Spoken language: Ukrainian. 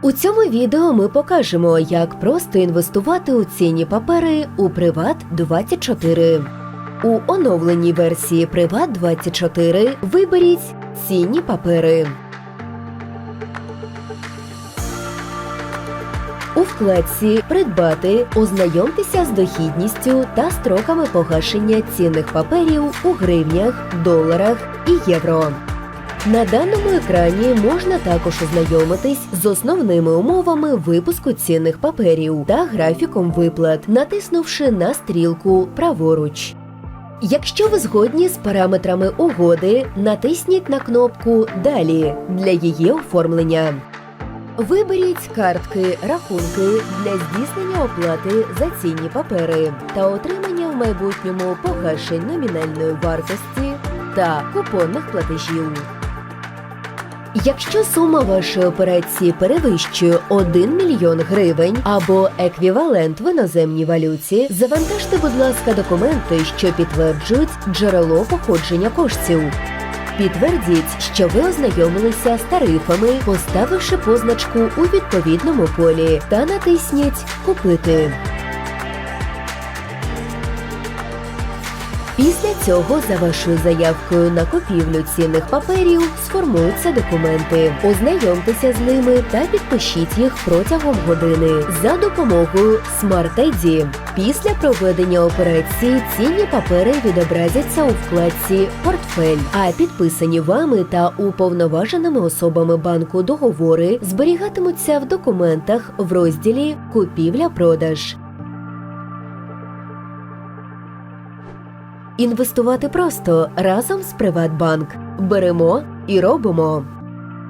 У цьому відео ми покажемо, як просто інвестувати у цінні папери у Приват 24. У оновленій версії Приват 24 виберіть цінні папери. У вкладці Придбати ознайомтеся з дохідністю та строками погашення цінних паперів у гривнях, доларах і євро. На даному екрані можна також ознайомитись з основними умовами випуску цінних паперів та графіком виплат, натиснувши на стрілку праворуч. Якщо ви згодні з параметрами угоди, натисніть на кнопку Далі для її оформлення. Виберіть картки, рахунки для здійснення оплати за цінні папери та отримання в майбутньому погашень номінальної вартості та купонних платежів. Якщо сума вашої операції перевищує 1 мільйон гривень або еквівалент в іноземній валюті, завантажте, будь ласка, документи, що підтверджують джерело походження коштів. Підтвердіть, що ви ознайомилися з тарифами, поставивши позначку у відповідному полі та натисніть Купити. Після цього за вашою заявкою на купівлю цінних паперів сформуються документи. Ознайомтеся з ними та підпишіть їх протягом години за допомогою Smart ID. Після проведення операції цінні папери відобразяться у вкладці Портфель, а підписані вами та уповноваженими особами банку договори зберігатимуться в документах в розділі Купівля-продаж. Інвестувати просто разом з Приватбанк. Беремо і робимо.